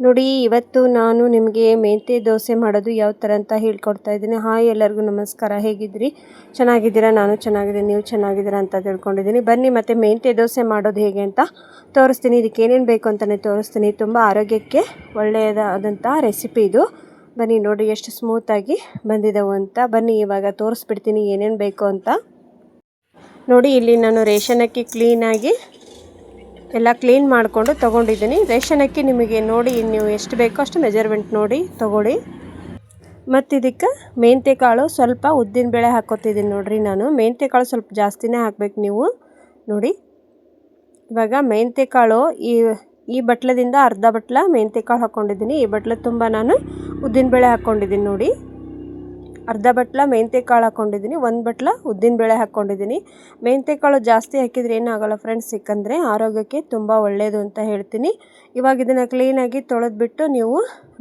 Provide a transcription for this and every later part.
ನೋಡಿ, ಇವತ್ತು ನಾನು ನಿಮಗೆ ಮೆಂತೆ ದೋಸೆ ಮಾಡೋದು ಯಾವ ಥರ ಅಂತ ಹೇಳ್ಕೊಡ್ತಾ ಇದ್ದೀನಿ. ಹಾಯ್ ಎಲ್ಲರಿಗೂ ನಮಸ್ಕಾರ. ಹೇಗಿದ್ರಿ ಚೆನ್ನಾಗಿದ್ದೀರಾ? ನಾನು ಚೆನ್ನಾಗಿದ್ದೀನಿ. ನೀವು ಚೆನ್ನಾಗಿದ್ದೀರಾ ಅಂತ ತಿಳ್ಕೊಂಡಿದ್ದೀನಿ. ಬನ್ನಿ, ಮತ್ತು ಮೆಂತೆ ದೋಸೆ ಮಾಡೋದು ಹೇಗೆ ಅಂತ ತೋರಿಸ್ತೀನಿ. ಇದಕ್ಕೆ ಏನೇನು ಬೇಕು ಅಂತಲೇ ತೋರಿಸ್ತೀನಿ. ತುಂಬ ಆರೋಗ್ಯಕ್ಕೆ ಒಳ್ಳೆಯದಾದಂಥ ರೆಸಿಪಿ ಇದು. ಬನ್ನಿ, ನೋಡಿ ಎಷ್ಟು ಸ್ಮೂತಾಗಿ ಬಂದಿದ್ದಾವೆ ಅಂತ. ಬನ್ನಿ, ಇವಾಗ ತೋರಿಸ್ಬಿಡ್ತೀನಿ ಏನೇನು ಬೇಕು ಅಂತ. ನೋಡಿ, ಇಲ್ಲಿ ನಾನು ರೇಷನ್ ಅಕ್ಕಿ ಕ್ಲೀನಾಗಿ ಎಲ್ಲ ಕ್ಲೀನ್ ಮಾಡಿಕೊಂಡು ತೊಗೊಂಡಿದ್ದೀನಿ. ರೇಷನ್ ಅಕ್ಕಿ ನಿಮಗೆ ನೋಡಿ ನೀವು ಎಷ್ಟು ಬೇಕೋ ಅಷ್ಟು ಮೆಜರ್ಮೆಂಟ್ ನೋಡಿ ತೊಗೊಳ್ಳಿ. ಮತ್ತು ಇದಕ್ಕೆ ಮೆಂತ್ಯ ಕಾಳು ಸ್ವಲ್ಪ ಉದ್ದಿನ ಬೇಳೆ ಹಾಕೋತಿದ್ದೀನಿ ನೋಡಿರಿ ನಾನು. ಮೆಂತ್ಯ ಕಾಳು ಸ್ವಲ್ಪ ಜಾಸ್ತಿನೇ ಹಾಕ್ಬೇಕು ನೀವು. ನೋಡಿ. ಇವಾಗ ಮೆಂತ್ಯ ಕಾಳು ಈ ಈ ಬಟ್ಲದಿಂದ ಅರ್ಧ ಬಟ್ಲ ಮೆಂತ್ಯ ಕಾಳು ಹಾಕ್ಕೊಂಡಿದ್ದೀನಿ. ಈ ಬಟ್ಲ ತುಂಬ ನಾನು ಉದ್ದಿನಬೇಳೆ ಹಾಕ್ಕೊಂಡಿದ್ದೀನಿ ನೋಡಿ. ಅರ್ಧ ಬಟ್ಲ ಕಾಳು ಹಾಕ್ಕೊಂಡಿದ್ದೀನಿ ಒಂದು ಬಟ್ಲ ಉದ್ದಿನಬೇಳೆ ಹಾಕ್ಕೊಂಡಿದ್ದೀನಿ ಕಾಳು ಜಾಸ್ತಿ ಹಾಕಿದರೆ ಏನಾಗಲ್ಲ ಫ್ರೆಂಡ್ಸ್ ಸಿಕ್ಕಂದರೆ ಆರೋಗ್ಯಕ್ಕೆ ತುಂಬ ಒಳ್ಳೆಯದು ಅಂತ ಹೇಳ್ತೀನಿ. ಇವಾಗ ಇದನ್ನು ಕ್ಲೀನಾಗಿ ತೊಳೆದ್ಬಿಟ್ಟು ನೀವು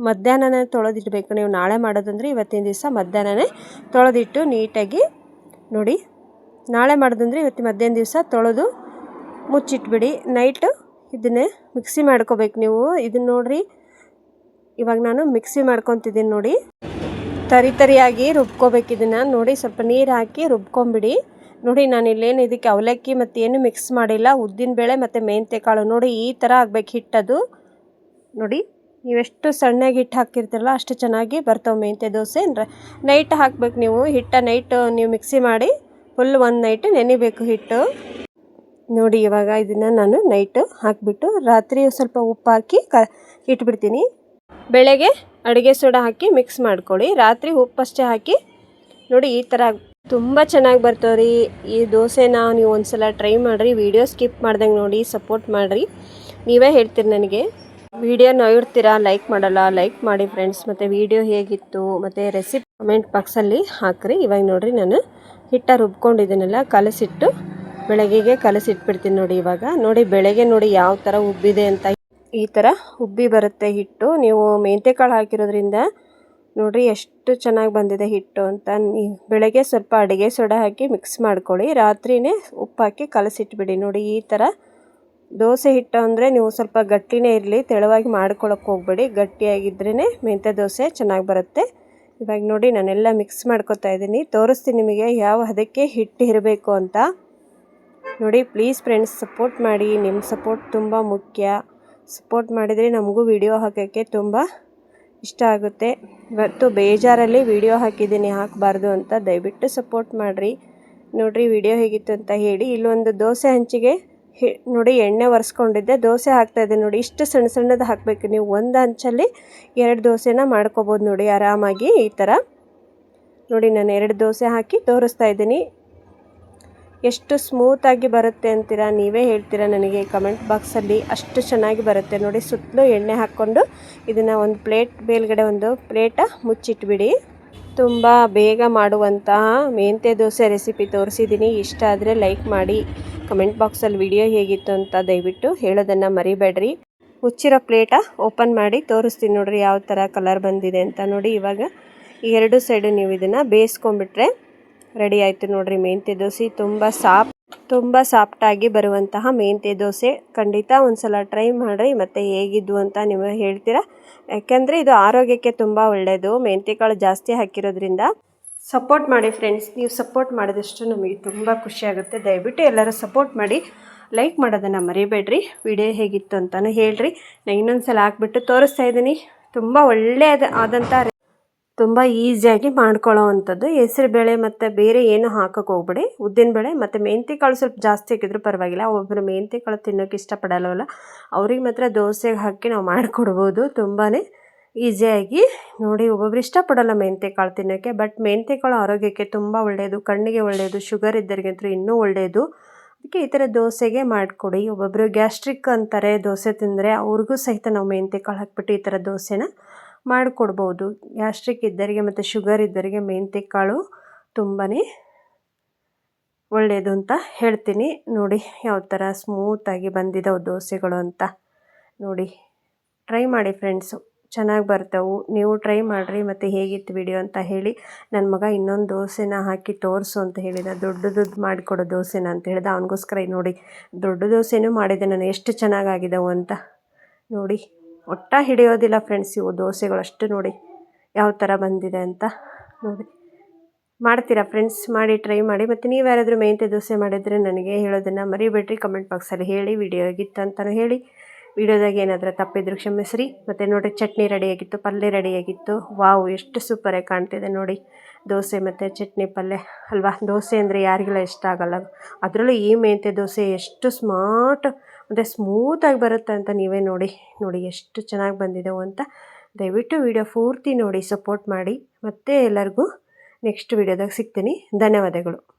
ಮಧ್ಯಾಹ್ನನೇ ತೊಳೆದಿಡಬೇಕು. ನೀವು ನಾಳೆ ಮಾಡೋದಂದರೆ ಇವತ್ತಿನ ದಿವಸ ಮಧ್ಯಾಹ್ನನೇ ತೊಳೆದಿಟ್ಟು ನೀಟಾಗಿ ನೋಡಿ. ನಾಳೆ ಮಾಡೋದಂದರೆ ಇವತ್ತು ಮಧ್ಯಾಹ್ನ ದಿವಸ ತೊಳೆದು ಮುಚ್ಚಿಟ್ಬಿಡಿ. ನೈಟು ಇದನ್ನೇ ಮಿಕ್ಸಿ ಮಾಡ್ಕೋಬೇಕು ನೀವು. ಇದನ್ನ ನೋಡಿರಿ. ಇವಾಗ ನಾನು ಮಿಕ್ಸಿ ಮಾಡ್ಕೊತಿದ್ದೀನಿ ನೋಡಿ. ತರಿ ತರಿಯಾಗಿ ರುಬ್ಕೋಬೇಕು ಇದನ್ನು ನೋಡಿ ಸ್ವಲ್ಪ ನೀರು ಹಾಕಿ ರುಬ್ಕೊಂಬಿಡಿ. ನೋಡಿ, ನಾನು ಇಲ್ಲೇನು ಇದಕ್ಕೆ ಅವಲಕ್ಕಿ ಮತ್ತು ಏನು ಮಿಕ್ಸ್ ಮಾಡಿಲ್ಲ. ಉದ್ದಿನ ಬೇಳೆ ಮತ್ತು ಮೆಂತ್ಯ ಕಾಳು. ನೋಡಿ, ಈ ಥರ ಆಗ್ಬೇಕು ಹಿಟ್ಟದು. ನೋಡಿ, ನೀವೆಷ್ಟು ಸಣ್ಣಗೆ ಹಿಟ್ಟು ಹಾಕಿರ್ತೀರಲ್ಲ ಅಷ್ಟು ಚೆನ್ನಾಗಿ ಬರ್ತಾವೆ ಮೆಂತ್ಯ ದೋಸೆ. ಅಂದರೆ ನೈಟ್ ಹಾಕ್ಬೇಕು ನೀವು. ಹಿಟ್ಟ ನೈಟ್ ನೀವು ಮಿಕ್ಸಿ ಮಾಡಿ ಫುಲ್ ಒಂದು ನೈಟ್ ನೆನಿಬೇಕು ಹಿಟ್ಟು. ನೋಡಿ, ಇವಾಗ ಇದನ್ನು ನಾನು ನೈಟು ಹಾಕಿಬಿಟ್ಟು ರಾತ್ರಿ ಸ್ವಲ್ಪ ಉಪ್ಪು ಹಾಕಿ ಕ ಇಟ್ಬಿಡ್ತೀನಿ. ಬೆಳಗ್ಗೆ ಅಡುಗೆ ಸೋಡಾ ಹಾಕಿ ಮಿಕ್ಸ್ ಮಾಡ್ಕೊಳ್ಳಿ. ರಾತ್ರಿ ಉಪ್ಪಷ್ಟೇ ಹಾಕಿ ನೋಡಿ ಈ ಥರ ತುಂಬ ಚೆನ್ನಾಗಿ ಬರ್ತವೆ ರೀ ಈ ದೋಸೆನ ನೀವು ಒಂದು ಸಲ ಟ್ರೈ ಮಾಡಿರಿ. ವಿಡಿಯೋ ಸ್ಕಿಪ್ ಮಾಡ್ದಂಗೆ ನೋಡಿ ಸಪೋರ್ಟ್ ಮಾಡಿರಿ. ನೀವೇ ಹೇಳ್ತೀರಿ ನನಗೆ. ವಿಡಿಯೋ ನೋಡ್ತೀರಾ ಲೈಕ್ ಮಾಡಲ್ಲ. ಲೈಕ್ ಮಾಡಿ ಫ್ರೆಂಡ್ಸ್ ಮತ್ತು ವಿಡಿಯೋ ಹೇಗಿತ್ತು? ಮತ್ತು ರೆಸಿಪಿ ಕಮೆಂಟ್ ಬಾಕ್ಸಲ್ಲಿ ಹಾಕಿರಿ. ಇವಾಗ ನೋಡಿರಿ ನಾನು ಹಿಟ್ಟ ರುಬ್ಕೊಂಡಿದ್ದೀನಲ್ಲ, ಕಲಸಿಟ್ಟು ಬೆಳಗ್ಗೆಗೆ ಕಲಸಿಟ್ಬಿಡ್ತೀನಿ ನೋಡಿ ಇವಾಗ. ನೋಡಿ ಬೆಳಗ್ಗೆ ನೋಡಿ ಯಾವ ಥರ ಉಬ್ಬಿದೆ ಅಂತ ಈ ಥರ ಉಬ್ಬಿ ಬರುತ್ತೆ ಹಿಟ್ಟು. ನೀವು ಮೆಂತ್ಯಕಾಳು ಹಾಕಿರೋದ್ರಿಂದ ನೋಡಿರಿ ಎಷ್ಟು ಚೆನ್ನಾಗಿ ಬಂದಿದೆ ಹಿಟ್ಟು ಅಂತ. ನೀವು ಬೆಳಗ್ಗೆ ಸ್ವಲ್ಪ ಅಡುಗೆ ಸೋಡಾ ಹಾಕಿ ಮಿಕ್ಸ್ ಮಾಡ್ಕೊಳ್ಳಿ. ರಾತ್ರಿಯೇ ಉಪ್ಪು ಹಾಕಿ ಕಲಸಿಟ್ಬಿಡಿ. ನೋಡಿ ಈ ಥರ ದೋಸೆ ಹಿಟ್ಟು ಅಂದರೆ ನೀವು ಸ್ವಲ್ಪ ಗಟ್ಟಿನೇ ಇರಲಿ, ತೆಳುವಾಗಿ ಮಾಡ್ಕೊಳಕ್ಕೆ ಹೋಗ್ಬೇಡಿ. ಗಟ್ಟಿಯಾಗಿದ್ರೇ ಮೆಂತ್ಯ ದೋಸೆ ಚೆನ್ನಾಗಿ ಬರುತ್ತೆ. ಇವಾಗ ನೋಡಿ ನಾನೆಲ್ಲ ಮಿಕ್ಸ್ ಮಾಡ್ಕೊತಾ ಇದ್ದೀನಿ. ತೋರಿಸ್ತೀನಿ ನಿಮಗೆ ಯಾವ ಹದಕ್ಕೆ ಹಿಟ್ಟು ಇರಬೇಕು ಅಂತ. ನೋಡಿ ಪ್ಲೀಸ್ ಫ್ರೆಂಡ್ಸ್ ಸಪೋರ್ಟ್ ಮಾಡಿ. ನಿಮ್ಮ ಸಪೋರ್ಟ್ ತುಂಬ ಮುಖ್ಯ. ಸಪೋರ್ಟ್ ಮಾಡಿದರೆ ನಮಗೂ ವಿಡಿಯೋ ಹಾಕೋಕ್ಕೆ ತುಂಬ ಇಷ್ಟ ಆಗುತ್ತೆ. ಇವತ್ತು ಬೇಜಾರಲ್ಲಿ ವಿಡಿಯೋ ಹಾಕಿದ್ದೀನಿ, ಹಾಕಬಾರ್ದು ಅಂತ ದಯವಿಟ್ಟು ಸಪೋರ್ಟ್ ಮಾಡಿರಿ. ನೋಡಿರಿ ವಿಡಿಯೋ ಹೇಗಿತ್ತು ಅಂತ ಹೇಳಿ. ಇಲ್ಲೊಂದು ದೋಸೆ ಹಂಚಿಗೆ ನೋಡಿ ಎಣ್ಣೆ ಒರೆಸ್ಕೊಂಡಿದ್ದೆ. ದೋಸೆ ಹಾಕ್ತಾಯಿದ್ದೆ ನೋಡಿ. ಇಷ್ಟು ಸಣ್ಣ ಸಣ್ಣದು ಹಾಕಬೇಕು. ನೀವು ಒಂದು ಹಂಚಲ್ಲಿ ಎರಡು ದೋಸೆನ ಮಾಡ್ಕೋಬೋದು ನೋಡಿ ಆರಾಮಾಗಿ ಈ ಥರ. ನೋಡಿ, ನಾನು ಎರಡು ದೋಸೆ ಹಾಕಿ ತೋರಿಸ್ತಾ ಇದ್ದೀನಿ. ಎಷ್ಟು ಸ್ಮೂತಾಗಿ ಬರುತ್ತೆ ಅಂತೀರಾ? ನೀವೇ ಹೇಳ್ತೀರಾ ನನಗೆ ಕಮೆಂಟ್ ಬಾಕ್ಸಲ್ಲಿ ಅಷ್ಟು ಚೆನ್ನಾಗಿ ಬರುತ್ತೆ. ನೋಡಿ, ಸುತ್ತಲೂ ಎಣ್ಣೆ ಹಾಕ್ಕೊಂಡು ಇದನ್ನು ಒಂದು ಪ್ಲೇಟ್ ಮೇಲ್ಗಡೆ ಒಂದು ಪ್ಲೇಟ ಮುಚ್ಚಿಟ್ಬಿಡಿ. ತುಂಬ ಬೇಗ ಮಾಡುವಂತಹ ಮೆಂತ್ಯ ದೋಸೆ ರೆಸಿಪಿ ತೋರಿಸಿದ್ದೀನಿ. ಇಷ್ಟ ಆದರೆ ಲೈಕ್ ಮಾಡಿ. ಕಮೆಂಟ್ ಬಾಕ್ಸಲ್ಲಿ ವಿಡಿಯೋ ಹೇಗಿತ್ತು ಅಂತ ದಯವಿಟ್ಟು ಹೇಳೋದನ್ನು ಮರಿಬೇಡ್ರಿ. ಮುಚ್ಚಿರೋ ಪ್ಲೇಟ ಓಪನ್ ಮಾಡಿ ತೋರಿಸ್ತೀನಿ ನೋಡ್ರಿ ಯಾವ ಥರ ಕಲರ್ ಬಂದಿದೆ ಅಂತ. ನೋಡಿ, ಇವಾಗ ಎರಡು ಸೈಡು ನೀವು ಇದನ್ನು ಬೇಯಿಸ್ಕೊಂಬಿಟ್ರೆ ರೆಡಿ ಆಯಿತು ನೋಡಿರಿ ಮೆಂತ್ಯ ದೋಸೆ. ತುಂಬ ಸಾಫ್ಟ್ ತುಂಬ ಸಾಫ್ಟಾಗಿ ಬರುವಂತಹ ಮೆಂತ್ಯ ದೋಸೆ. ಖಂಡಿತ ಒಂದು ಸಲ ಟ್ರೈ ಮಾಡಿರಿ, ಮತ್ತು ಹೇಗಿದ್ದು ಅಂತ ನೀವು ಹೇಳ್ತೀರಾ? ಯಾಕೆಂದರೆ ಇದು ಆರೋಗ್ಯಕ್ಕೆ ತುಂಬ ಒಳ್ಳೆಯದು ಮೆಂತ್ಯಕಾಳು ಜಾಸ್ತಿ ಹಾಕಿರೋದ್ರಿಂದ. ಸಪೋರ್ಟ್ ಮಾಡಿ ಫ್ರೆಂಡ್ಸ್, ನೀವು ಸಪೋರ್ಟ್ ಮಾಡಿದಷ್ಟು ನಮಗೆ ತುಂಬ ಖುಷಿಯಾಗುತ್ತೆ ದಯವಿಟ್ಟು ಎಲ್ಲರೂ ಸಪೋರ್ಟ್ ಮಾಡಿ, ಲೈಕ್ ಮಾಡೋದನ್ನು ಮರಿಬೇಡ್ರಿ. ವಿಡಿಯೋ ಹೇಗಿತ್ತು ಅಂತಲೂ ಹೇಳ್ರಿ. ನಾನು ಇನ್ನೊಂದು ಸಲ ಹಾಕ್ಬಿಟ್ಟು ತೋರಿಸ್ತಾ ಇದ್ದೀನಿ. ತುಂಬ ಒಳ್ಳೆಯದ ಆದಂಥ ತುಂಬ ಈಸಿಯಾಗಿ ಮಾಡ್ಕೊಳ್ಳೋ ಅಂಥದ್ದು ಬೇಳೆ ಮತ್ತು ಬೇರೆ ಏನು ಹಾಕೋಕೆ ಹೋಗ್ಬೇಡಿ. ಉದ್ದಿನಬೇಳೆ ಮತ್ತು ಮೆಂತ್ಯ ಕಾಳು ಸ್ವಲ್ಪ ಜಾಸ್ತಿ ಹಾಕಿದ್ರು ಪರವಾಗಿಲ್ಲ. ಒಬ್ಬರು ಮೆಂತ್ಯ ಕಾಳು ತಿನ್ನೋಕೆ ಇಷ್ಟಪಡಲ್ಲವಲ್ಲ ಅವ್ರಿಗೆ ಮಾತ್ರ ದೋಸೆಗೆ ಹಾಕಿ ನಾವು ಮಾಡಿಕೊಡ್ಬೋದು. ತುಂಬಾ ಈಸಿಯಾಗಿ ನೋಡಿ. ಒಬ್ಬೊಬ್ರು ಇಷ್ಟಪಡಲ್ಲ ಮೆಂತ್ಯ ಕಾಳು ತಿನ್ನೋಕ್ಕೆ ಬಟ್ ಮೆಂತ್ಯ ಕಾಳು ಆರೋಗ್ಯಕ್ಕೆ ತುಂಬ ಒಳ್ಳೆಯದು. ಕಣ್ಣಿಗೆ ಒಳ್ಳೆಯದು. ಶುಗರ್ ಇದ್ದರಿಗಂತೂ ಇನ್ನೂ ಒಳ್ಳೆಯದು. ಅದಕ್ಕೆ ಈ ಥರ ದೋಸೆಗೆ ಮಾಡಿಕೊಡಿ. ಒಬ್ಬೊಬ್ಬರು ಗ್ಯಾಸ್ಟ್ರಿಕ್ ಅಂತಾರೆ ದೋಸೆ ತಿಂದರೆ ಅವ್ರಿಗೂ ಸಹಿತ ನಾವು ಮೆಂತ್ಯ ಕಾಳು ಹಾಕ್ಬಿಟ್ಟು ಈ ಥರ ದೋಸೆನ ಮಾಡಿಕೊಡ್ಬೋದು. ಗ್ಯಾಸ್ಟ್ರಿಕ್ ಇದ್ದವರಿಗೆ ಮತ್ತು ಶುಗರ್ ಇದ್ದವರಿಗೆ ಮೆಂತ್ಯ ಕಾಳು ತುಂಬಾ ಒಳ್ಳೆಯದು ಅಂತ ಹೇಳ್ತೀನಿ. ನೋಡಿ ಯಾವ ಥರ ಸ್ಮೂತಾಗಿ ಬಂದಿದ್ದಾವೆ ದೋಸೆಗಳು ಅಂತ. ನೋಡಿ, ಟ್ರೈ ಮಾಡಿ ಫ್ರೆಂಡ್ಸು. ಚೆನ್ನಾಗಿ ಬರ್ತವೆ. ನೀವು ಟ್ರೈ ಮಾಡಿರಿ ಮತ್ತು ಹೇಗಿತ್ತು ವಿಡಿಯೋ ಅಂತ ಹೇಳಿ. ನನ್ನ ಮಗ ಇನ್ನೊಂದು ದೋಸೆನ ಹಾಕಿ ತೋರಿಸು ಅಂತ ಹೇಳಿದ. ದೊಡ್ಡದು ಮಾಡಿಕೊಡೋ ದೋಸೆನ ಅಂತ ಹೇಳಿದ. ಅವನಿಗೋಸ್ಕರ ನೋಡಿ ದೊಡ್ಡ ದೋಸೆನೂ ಮಾಡಿದೆ. ನಾನು ಎಷ್ಟು ಚೆನ್ನಾಗಾಗಿದ್ದಾವೆ ಅಂತ. ನೋಡಿ. ಒಟ್ಟ ಹಿಡಿಯೋದಿಲ್ಲ ಫ್ರೆಂಡ್ಸ್ ಇವು ದೋಸೆಗಳು ಅಷ್ಟು ನೋಡಿ ಯಾವ ಥರ ಬಂದಿದೆ ಅಂತ ನೋಡಿ. ಮಾಡ್ತೀರಾ ಫ್ರೆಂಡ್ಸ್ ಮಾಡಿ ಟ್ರೈ ಮಾಡಿ. ಮತ್ತು ನೀವು ಯಾರಾದರೂ ಮೆಂತ್ಯ ದೋಸೆ ಮಾಡಿದರೆ ನನಗೆ ಹೇಳೋದನ್ನು ಮರಿಬೇಡ್ರಿ. ಕಮೆಂಟ್ ಬಾಕ್ಸಲ್ಲಿ ಹೇಳಿ ವಿಡಿಯೋ ಆಗಿತ್ತು ಅಂತಲೂ ಹೇಳಿ. ವಿಡಿಯೋದಾಗ ಏನಾದರೂ ತಪ್ಪಿದ್ರು ಕ್ಷಮಿಸ್ರಿ. ಮತ್ತು ನೋಡಿ ಚಟ್ನಿ ರೆಡಿಯಾಗಿತ್ತು ಪಲ್ಯ ರೆಡಿಯಾಗಿತ್ತು ವಾವು ಎಷ್ಟು ಸೂಪರಾಗಿ ಕಾಣ್ತಿದೆ ನೋಡಿ. ದೋಸೆ ಮತ್ತು ಚಟ್ನಿ, ಪಲ್ಯ ಅಲ್ವಾ? ದೋಸೆ ಅಂದರೆ ಯಾರಿಗೆಲ್ಲ ಇಷ್ಟ ಆಗಲ್ಲ. ಅದರಲ್ಲೂ ಈ ಮೆಂತ್ಯ ದೋಸೆ ಎಷ್ಟು ಸ್ಮಾರ್ಟ್ ಮತ್ತು ಸ್ಮೂತಾಗಿ ಬರುತ್ತೆ ಅಂತ ನೀವೇ ನೋಡಿ ನೋಡಿ ಎಷ್ಟು ಚೆನ್ನಾಗಿ ಬಂದಿದೆ ಅಂತ. ದಯವಿಟ್ಟು ವಿಡಿಯೋ ಪೂರ್ತಿ ನೋಡಿ ಸಪೋರ್ಟ್ ಮಾಡಿ. ಮತ್ತೆ ಎಲ್ಲರಿಗೂ ನೆಕ್ಸ್ಟ್ ವಿಡಿಯೋದಾಗ ಸಿಗ್ತೀನಿ. ಧನ್ಯವಾದಗಳು.